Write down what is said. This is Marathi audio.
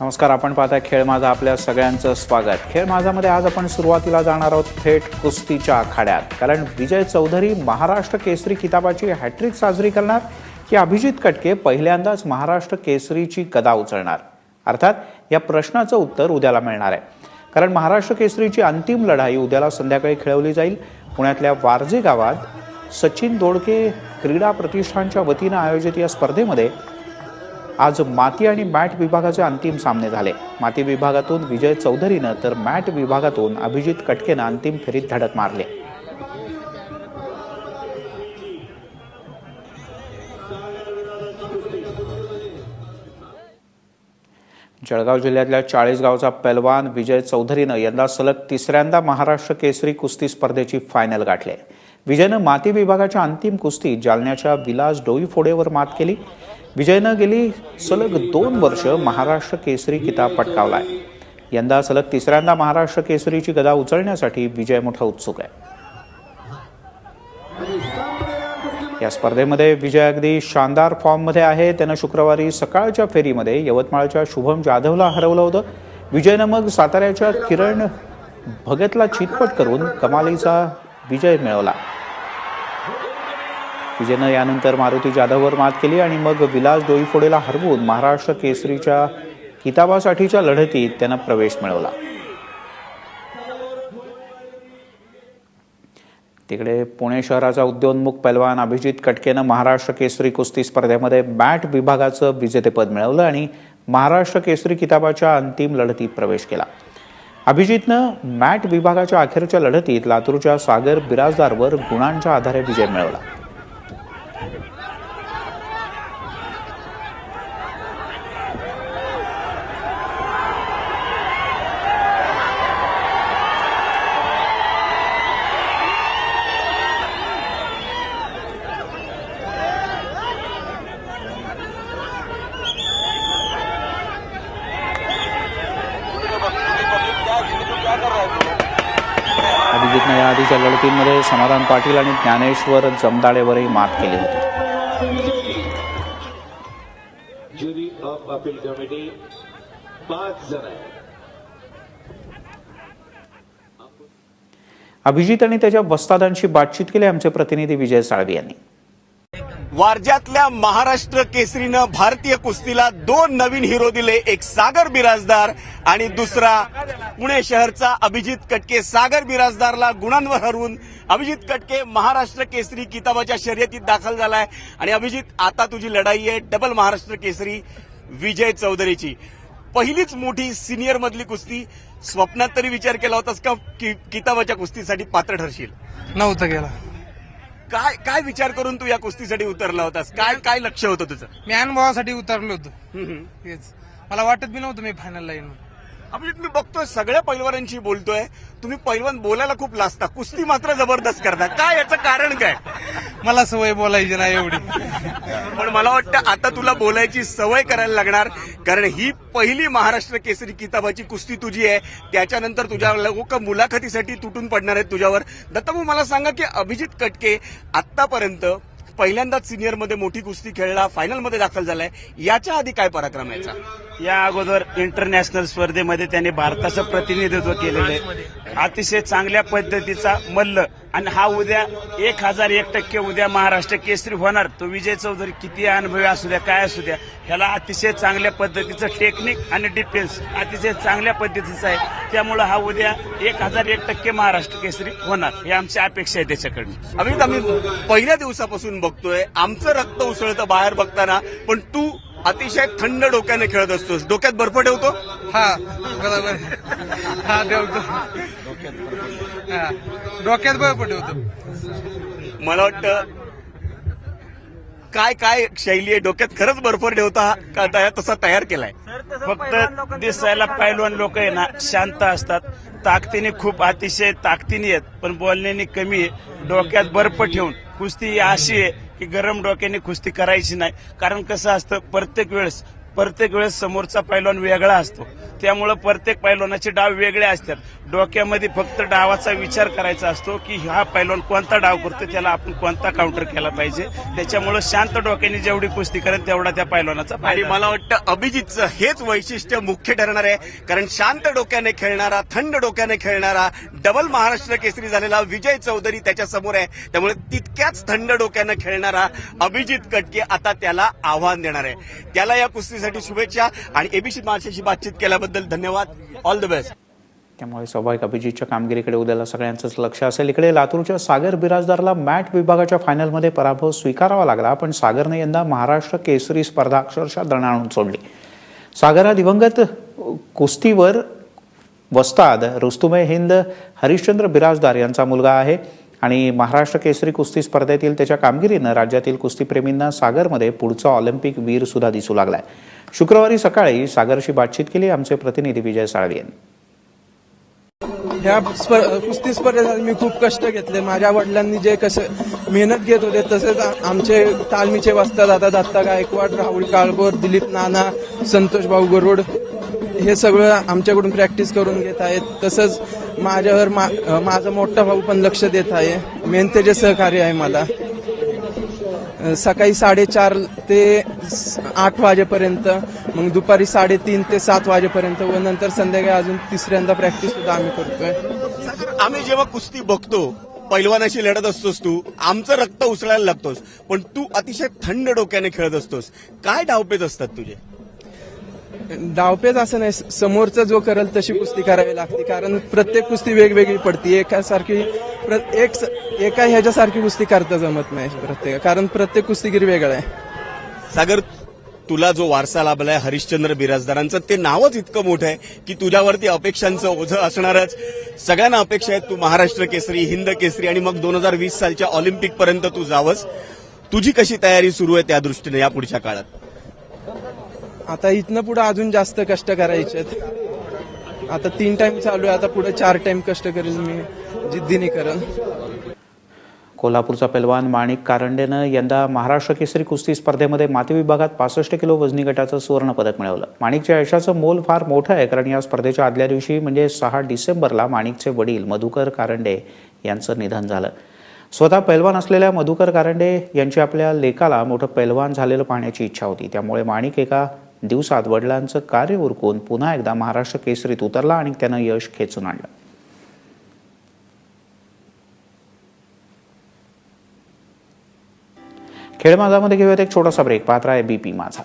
नमस्कार आपण पाहताय खेळ माझा आपल्या सगळ्यांचं स्वागत. खेळ माझामध्ये आज आपण सुरुवातीला जाणार आहोत थेट कुस्तीच्या आखाड्यात. कारण विजय चौधरी महाराष्ट्र केसरी किताबाची हॅट्रिक साजरी करणार की अभिजित कटके पहिल्यांदाच महाराष्ट्र केसरीची गदा उचलणार? अर्थात या प्रश्नाचं उत्तर उद्याला मिळणार आहे. कारण महाराष्ट्र केसरीची अंतिम लढाई उद्याला संध्याकाळी खेळवली जाईल. पुण्यातल्या वारजे गावात सचिन दोडके क्रीडा प्रतिष्ठानच्या वतीनं आयोजित या स्पर्धेमध्ये आज माती आणि मॅट विभागाचे अंतिम सामने झाले. माती विभागातून विजय चौधरीनं तर मॅट विभागातून अभिजित कटकेनं अंतिम फेरीत धडक मारले. जळगाव जिल्ह्यातल्या चाळीसगावचा पैलवान विजय चौधरीनं यंदा सलग तिसऱ्यांदा महाराष्ट्र केसरी कुस्ती स्पर्धेची फायनल गाठली. विजयनं माती विभागाच्या अंतिम कुस्तीत जालन्याच्या विलास डोईफोडेवर मात केली. विजयनं गेली सलग दोन वर्ष महाराष्ट्र केसरी किताब पटकावलाय. यंदा सलग तिसऱ्यांदा महाराष्ट्र केसरीची गदा उचलण्यासाठी विजय मोठा उत्सुक आहे. या स्पर्धेमध्ये विजय अगदी शानदार फॉर्ममध्ये आहे. त्यानं शुक्रवारी सकाळच्या फेरीमध्ये यवतमाळच्या शुभम जाधवला हरवलं होतं. विजयनं मग साताऱ्याच्या किरण भगतला चितपट करून कमालीचा विजय मिळवला. विजयनं यानंतर मारुती जाधववर मात केली आणि मग विलास डोईफोडेला हरवून महाराष्ट्र केसरीच्या किताबासाठीच्या लढतीत त्यानं प्रवेश मिळवला. तिकडे पुणे शहराचा उद्योन्मुख पैलवान अभिजित कटकेनं महाराष्ट्र केसरी कुस्ती स्पर्धेमध्ये मॅट विभागाचं विजेतेपद मिळवलं आणि महाराष्ट्र केसरी किताबाच्या अंतिम लढतीत प्रवेश केला. अभिजितनं मॅट विभागाच्या अखेरच्या लढतीत लातूरच्या सागर बिराजदारवर गुणांच्या आधारे विजय मिळवला अभिजितनं या आधीच्या लढतींमध्ये समाधान पाटील आणि ज्ञानेश्वर जमदाडेवरही मात केली होती. ज्युरी ऑफ अपील कमिटी पाच जण आहे अभिजित आणि त्याच्या वस्तादांशी बातचीत केली आमचे प्रतिनिधी विजय साळवी यांनी. वारज्यातल्या महाराष्ट्र केसरीनं भारतीय कुस्तीला दोन नवीन हिरो दिले एक सागर बिराजदार आणि दुसरा पुणे शहरचा अभिजित कटके. सागर बिराजदारला गुणांवर हरवून अभिजित कटके महाराष्ट्र केसरी किताबाच्या शर्यतीत दाखल झालाय. आणि अभिजित आता तुझी लढाई आहे डबल महाराष्ट्र केसरी विजय चौधरीची. पहिलीच मोठी सिनियर मधली कुस्ती स्वप्नात तरी विचार केला होतास का कि- किताबाच्या कुस्तीसाठी पात्र ठरशील? नव्हतं गेला काय काय विचार करून तू या कुस्तीसाठी उतरला होतास? काय काय लक्ष होतं तुझं? मी अनुभवासाठी उतरलो होतो. तेच मला वाटत बी नव्हतं मी फायनल येईन अभिजित मी बघतोय सगळ्या पैलवानांशी बोलतोय. तुम्ही पैलवान बोलायला खूप लाजता. कुस्ती मात्र जबरदस्त करता. काय याचं कारण काय? मला सवय बोलायची नाही एवढी. पण मला वाटतं आता तुला बोलायची सवय करायला लागणार कारण ही पहिली महाराष्ट्र केसरी किताबाची कुस्ती तुझी आहे. त्याच्यानंतर तुझ्या लोक मुलाखतीसाठी तुटून पडणार आहेत तुझ्यावर. दत्ताभाऊ मला सांगा की अभिजित कटके आतापर्यंत पहिल्यांदाच सिनियरमध्ये मोठी कुस्ती खेळला फायनलमध्ये दाखल झालाय. याच्या आधी काय पराक्रम याचा? या अगोदर इंटरनॅशनल स्पर्धेमध्ये त्यांनी भारताचं प्रतिनिधित्व केलेलं आहे. अतिशय चांगल्या पद्धतीचा मल्ल. आणि हा उद्या एक हजार एक टक्के उद्या महाराष्ट्र केसरी होणार. तो विजय चौधरी किती अनुभवी असू द्या काय असू द्या ह्याला अतिशय चांगल्या पद्धतीचं टेक्निक आणि डिफेन्स अतिशय चांगल्या पद्धतीचं आहे. त्यामुळे हा उद्या एक हजार एक टक्के महाराष्ट्र केसरी होणार. ही आमची अपेक्षा आहे त्याच्याकडनं. अभिजित आम्ही पहिल्या दिवसापासून बघतोय. आमचं रक्त उसळतं बाहेर बघताना पण तू अतिशय थंड डोक्याने खेळत असतोस. डोक्यात बर्फ ठेवतो? हा बरोबर. हा ठेवतो. हा डोक्यात बळ पटवतो मला वाटतं काय काय शैली आहे? डोक्यात खरंच बर्फ ठेवता का? तया- तसा तयार केलाय. फक्त दिसायला पैलवान लोक आहे ना शांत असतात. ताकदीने खूप अतिशय ताकदीने आहेत पण बोलण्याने कमी आहे. डोक्यात बर्फ ठेवून. कुस्ती ही अशी आहे की गरम डोक्याने कुस्ती करायची नाही. कारण कसं असतं प्रत्येक वेळेस प्रत्येक वेळेस समोरचा पैलवान वेगळा असतो. त्यामुळं प्रत्येक पैलवानाचे डाव वेगळे असतात. डोक्यामध्ये फक्त डावाचा विचार करायचा असतो की हा पैलवान कोणता डाव करतो त्याला आपण कोणता काउंटर केला पाहिजे. त्याच्यामुळं शांत डोक्याने जेवढी कुस्ती करेल तेवढा त्या पैलवानाचा आणि मला वाटतं अभिजितचं हेच वैशिष्ट्य मुख्य ठरणार आहे. कारण शांत डोक्याने खेळणारा थंड डोक्याने खेळणारा डबल महाराष्ट्र केसरी झालेला विजय चौधरी त्याच्यासमोर आहे. त्यामुळे तितक्याच थंड डोक्याने खेळणारा अभिजित कटके आता त्याला आव्हान देणार आहे. त्याला या कुस्तीसाठी शुभेच्छा आणि एबीसी माझ्याशी बातचीत केल्याबद्दल धन्यवाद. ऑल द बेस्ट त्यामुळे स्वाभाविक अभिजितच्या कामगिरीकडे उद्याला सगळ्यांचंच लक्ष असेल. इकडे लातूरच्या सागर बिराजदारला मॅट विभागाच्या फायनलमध्ये पराभव स्वीकारावा लागला पण सागरने यंदा महाराष्ट्र केसरी स्पर्धा अक्षरशः दणाणून सोडली. सागर हा दिवंगत कुस्तीवर वस्ताद रुस्तुमे हिंद हरिश्चंद्र बिराजदार यांचा मुलगा आहे. आणि महाराष्ट्र केसरी कुस्ती स्पर्धेतील त्याच्या कामगिरीनं राज्यातील कुस्तीप्रेमींना सागरमध्ये पुढचा ऑलिम्पिक वीर सुद्धा दिसू लागलाय. शुक्रवारी सकाळी सागरशी बातचीत केली आमचे प्रतिनिधी विजय साळवी यांनी ह्या कुस्ती स्पर्धेसाठी मी खूप कष्ट घेतले. माझ्या वडिलांनी जे कसं मेहनत घेत होते तसेच आमचे तालमीचे वाजता दादा दत्ता गायकवाड राहुल काळभोर दिलीप नाना संतोष भाऊ गरुड हे सगळं आमच्याकडून प्रॅक्टिस करून घेत आहेत. तसंच माझ्यावर मा, माझा मोठा भाऊ पण लक्ष देत आहे. मेहनतेचे सहकार्य आहे मला. सकाळी साडेचार ते आठ वाजेपर्यंत मग दुपारी साडेतीन ते सात वाजेपर्यंत व नंतर संध्याकाळी अजून तिसऱ्यांदा प्रॅक्टिस सुद्धा आम्ही करतोय. आम्ही जेव्हा कुस्ती बघतो पैलवानाशी लढत असतोस तू आमचं रक्त उसळायला लागतोस पण तू अतिशय थंड डोक्याने खेळत असतोस. काय डावपेच असतात तुझे? डावपेच असं नाही. समोरचा जो करेल तशी कुस्ती करावी लागते. कारण प्रत्येक कुस्ती वेगवेगळी पडते. एकासारखी एक एका ह्याच्यासारखी कुस्ती करता जमत नाही प्रत्येक कारण प्रत्येक कुस्तीगीर वेगळा आहे. सागर तुला जो वारसा लाभलाय हरिश्चंद्र बिराजदारांचं ते नावच इतकं मोठं आहे की तुझ्यावरती अपेक्षांचं ओझं असणारच. सगळ्यांना अपेक्षा आहेत तू महाराष्ट्र केसरी हिंद केसरी आणि मग दोन हजार वीस सालच्या ऑलिम्पिक पर्यंत तू जावंस. तुझी कशी तयारी सुरू आहे त्या दृष्टीने या पुढच्या काळात? आता इथनं पुढे अजून जास्त कष्ट करायचे आहेत. आता तीन टाइम चालू आहे आता पुढे चार टाइम कष्ट करेल मी जिद्दीने करेन कोल्हापूरचा पैलवान माणिक कारंडेनं यंदा महाराष्ट्र केसरी कुस्ती स्पर्धेमध्ये माती विभागात पासष्ट किलो वजनी गटाचं सुवर्ण पदक मिळवलं. माणिकच्या यशाचं मोल फार मोठं आहे कारण या स्पर्धेच्या आदल्या दिवशी म्हणजे सहा डिसेंबरला माणिकचे वडील मधुकर कारंडे यांचं निधन झालं. स्वतः पैलवान असलेल्या मधुकर कारंडे यांची आपल्या लेकाला मोठं पैलवान झालेलं पाहण्याची इच्छा होती. त्यामुळे माणिक एका दिवसात वडिलांचं कार्य उरकून पुन्हा एकदा महाराष्ट्र केसरीत उतरला आणि त्यानं यश खेचून आणलं. खेळ माझामध्ये घेऊयात एक छोटासा ब्रेक पात्र आहे बीपी माझा.